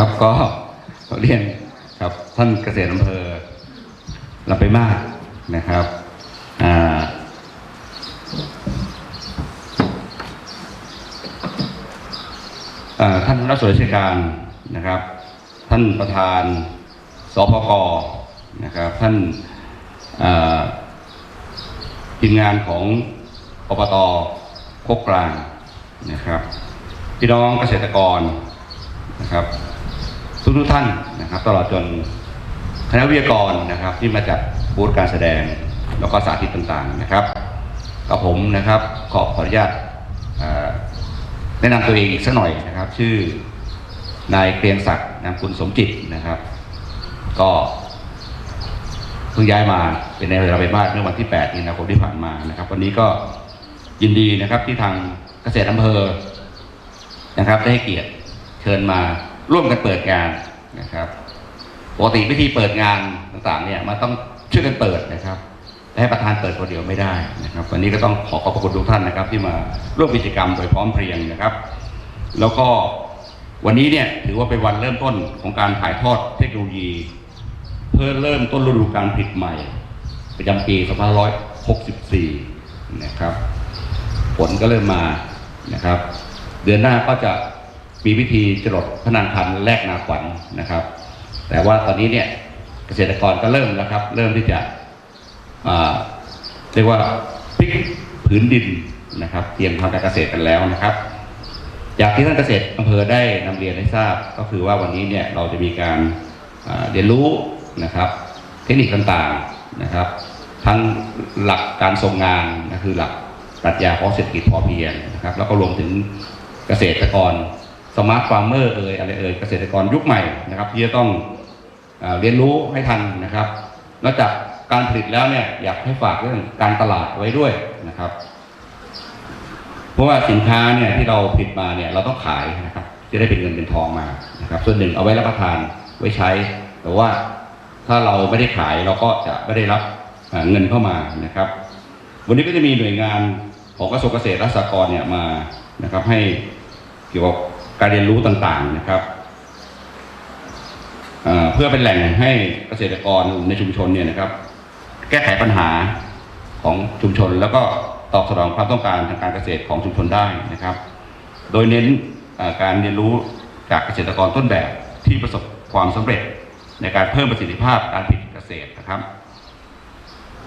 ครับก็เรียนครับท่านเกษตรอำเภอลำไปมากนะครับอ่าท่านรัฐสวนราชการนะครับ ท่านประธานสพกนะครับท่านทีมงานของอบตโคกกลางนะครับ พี่น้องเกษตรกรนะครับ ทุกทุกๆท่านนะครับ ตลอดจนคณะวิทยากรนะครับ ที่มาจากบูธการแสดงแล้วก็สาธิตต่างๆนะครับกับผมนะครับขอขออนุญาตแนะนำตัวเองอีกสักหน่อยนะครับ ชื่อนายเกรียงศักดิ์นามคุณสมจิตนะครับ ก็เพิ่งย้ายมาเป็นในายอำเภอระเบบ้านเมื่อวันที่8มีนาคมที่ผ่านมานะครับ วันนี้ก็ยินดีนะครับที่ทางเกษตรอำเภอนะครับ ได้ให้เกียรติเชิญมา ร่วมกันเปิดงานนะครับปกติวิธีเปิดงานต่างๆเนี่ยมันต้องช่วยกันเปิดนะครับและให้ประธานเปิดคนเดียวไม่ได้นะครับ วันนี้ก็ต้องขอขอบพระคุณทุกท่านนะครับ ที่มาร่วมกิจกรรมโดยพร้อมเพรียงนะครับ แล้วก็วันนี้เนี่ยถือว่าเป็นวันเริ่มต้นของการถ่ายทอดเทคโนโลยี เพื่อเริ่มต้นฤดูการผลิตใหม่ประจำปี 2564 นะครับ ผลก็เริ่มมานะครับ เดือนหน้าก็จะ มีพิธีจรดพนางคันแลกนาขวัญนะครับ แต่ว่าตอนนี้เนี่ยเกษตรกรก็เริ่มแล้วครับ เริ่มที่จะเรียกว่าพลิกผืนดินนะครับ เตรียมทำการเกษตรกันแล้วนะครับ จากที่ท่านเกษตรอำเภอได้นำเรียนให้ทราบ ก็คือว่าวันนี้เนี่ยเราจะมีการเรียนรู้นะครับ เทคนิคต่างๆนะครับ ทั้งหลักการทรงงานนะคือหลักปรัชญาของเศรษฐกิจพอเพียงนะครับ แล้วก็รวมถึงเกษตรกร สมาร์ทฟาร์มเมอร์เอ่ยอะไรเอ่ยเกษตรกรยุคใหม่นะครับที่จะต้องอเรียนรู้ให้ทันนะครับนอกจากการผลิตแล้วเนี่ยอยากให้ฝากเรื่องการตลาดไว้ด้วยนะครับ เพราะว่าสินค้าเนี่ยที่เราผลิตมาเนี่ยเราต้องขายนะครับจะได้เป็นเงินเป็นทองมานะครับ ส่วนหนึ่งเอาไว้รับประทานไว้ใช้ แต่ว่าถ้าเราไม่ได้ขายเราก็จะไม่ได้รับเงินเข้ามานะครับ วันนี้ก็จะมีหน่วยงานของกระทรวงเกษตรและสหกรณ์เนี่ยมานะครับให้เกี่ยวกับ การเรียนรู้ต่างๆนะครับเพื่อเป็นแหล่งให้เกษตรกรในชุมชนเนี่ยนะครับ แก้ไขปัญหาของชุมชน แล้วก็ตอบสนองความต้องการทางการเกษตรของชุมชนได้นะครับ โดยเน้นการเรียนรู้จากเกษตรกรต้นแบบที่ประสบความสำเร็จในการเพิ่มประสิทธิภาพการผลิตเกษตรนะครับ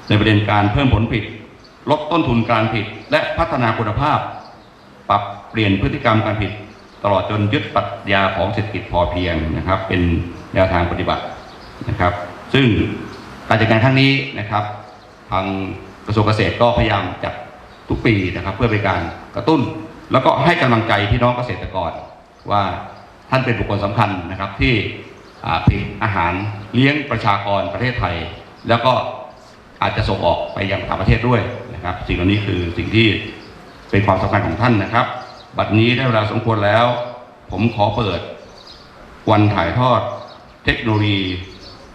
ในประเด็นการเพิ่มผลผลิตลดต้นทุนการผลิตและพัฒนาคุณภาพ ปรับเปลี่ยนพฤติกรรมการผลิต ตลอดจนยึดปรัชญาของเศรษฐกิจพอเพียงนะครับ เป็นแนวทางปฏิบัตินะครับ ซึ่งการจัดการครั้งนี้นะครับทางกระทรวงเกษตรก็พยายามจัดทุกปีนะครับ เพื่อเป็นการกระตุ้น แล้วก็ให้กำลังใจพี่น้องเกษตรกร ว่าท่านเป็นบุคคลสำคัญนะครับที่ผลิตอาหารเลี้ยงประชากรประเทศไทย แล้วก็อาจจะส่งออกไปยังต่างประเทศด้วยนะครับ สิ่งเหล่านี้คือสิ่งที่เป็นความสำคัญของท่านนะครับ บัดนี้ได้เวลาสมควรแล้ว ผมขอเปิด วันถ่ายทอดเทคโนโลยี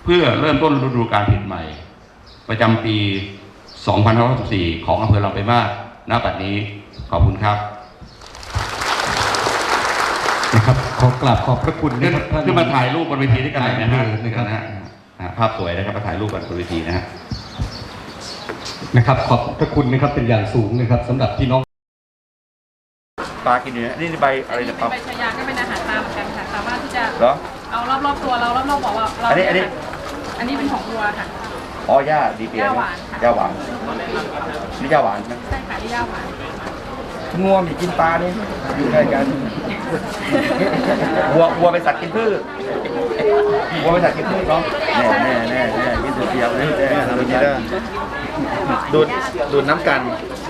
เพื่อเริ่มต้นฤดูการผลิตใหม่ ประจำปี 2564 ของอำเภอลำไปางมาศณบัดนี้ขอบคุณครับนะครับขอกราบขอบพระคุณขึ้นะนครับท่านขึ้นมาถ่ายรูปบนเวทีด้วยกันหน่อยนะฮะนะครับนะฮะอ่าภาพสวยนะครับมาถ่ายรูปกันบนเวทีนะฮะนะครับ ขอบพระคุณนะครับเป็นอย่างสูงนะครับสำหรับพี่น้อง ปลากินอยู่นี่ใบอะไรอันนี้นะคเป็รับนใบชายาก็เป็นอาหารตามเหมือนกันค่ะสามารถที่จะเหรอ เอารอบๆตัวเรารอบๆบอกว่าเราอันนี้อันนี้ อันนี้เป็นของวัวค่ะ อ๋อหญ้าดีเปียหญ้าหวานค่ะหญ้าหวานนี่หญ้าหวานนะใช่ค่ะที่ย่าหวานงัวมีกินปลาเนี่ยอยู่ใกล้กันวัววัวเป็นสัตว์กินพืชวัวเป็นสัตว์กินพืชเนาะแน่แน่แน่แน่กินสุดเดียวเลยแน่ทำอย่างนี้ได้ดูดดูดน้ำกัน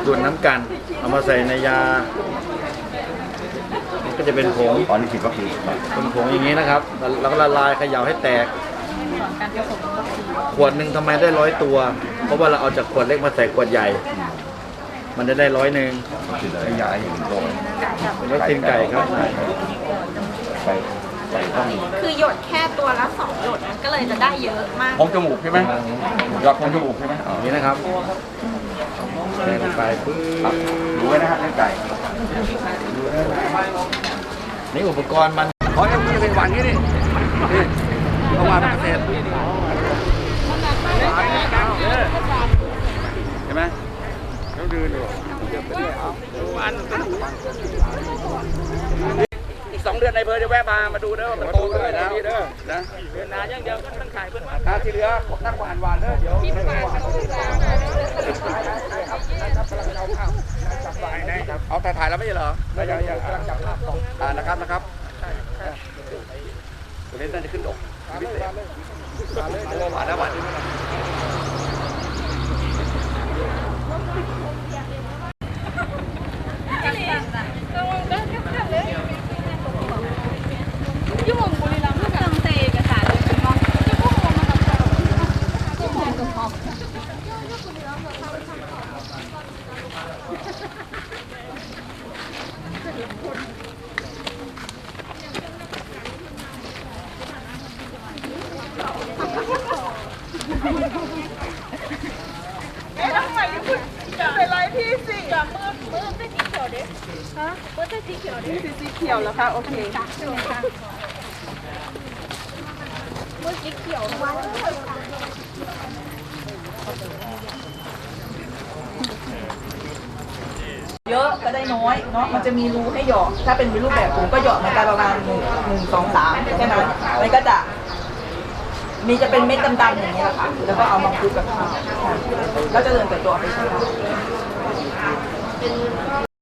ดูดน้ำกัน เอามาใส่ในยามัน ก็จะเป็นผงอ๋อนี่ฉีดวัคซีนเป็นผงอย่างนี้นะครับแล้วก็ละลายเขย่าให้แตกก่อนการผสมวัคซีนขวดหนึ่งทำไมได้ร้อยตัว เพราะว่าเราเอาจากขวดเล็กมาใส่ขวดใหญ่ มันจะได้ร้อยหนึ่งฉีดอะไรยาอย่างโดนเป็นวัคซีนไก่ครับไปไปต้องคือหยดแค่ตัวละสองหยดมันก็เลยจะได้เยอะมากพองจมูกใช่ไหมหยอดพองจมูกใช่ไหมอ๋ออย่างนี้นะครับแทงไปปึ๊ครับบดูไว้นะฮะเรื่องไก่ นี่อุปกรณ์มันเพราะยังมีเกษตรหวานนี้นี่นี่ต้องมาเป็นเกษตรเห็นไหมต้องดูดูอีกสองเดือนในเพอจะแวะมา มาดูเด้อว่ามันโตขึ้นเลยแล้วนะเดือนนาอย่างเดียวก็มันขายเพื่อนมาที่เหลือนักหวานหวานเด้อเดี๋ยวเอาถ่ายถ่ายแล้วไม่ใช่เหรอได้ยังยังกำลังจับภาพสองอ่านะครับนะครับตัวนี้น่าจะขึ้นดกพิเศษหวานแล้วหวาน ด้วยยุ่งบุรีรัมย์ก็ต้องเตะเอสารเลยเป็นมองจะพูดว่ามันต้องมองกับมองสีเขียวเยอะก็ได้น้อยเนาะมันจะมีรูให้หยอกถ้าเป็นรูปแบบผมก็หยอกเหมือนกันประมาณหนึ่งหนึ่งสองสามแค่นั้นมันก็จะมีจะเป็นเม็ดดำๆอย่างนี้แหละค่ะ แล้วก็เอามาคลุกกับข้าวแล้วจะเดินแต่ตัวไปใช้ได้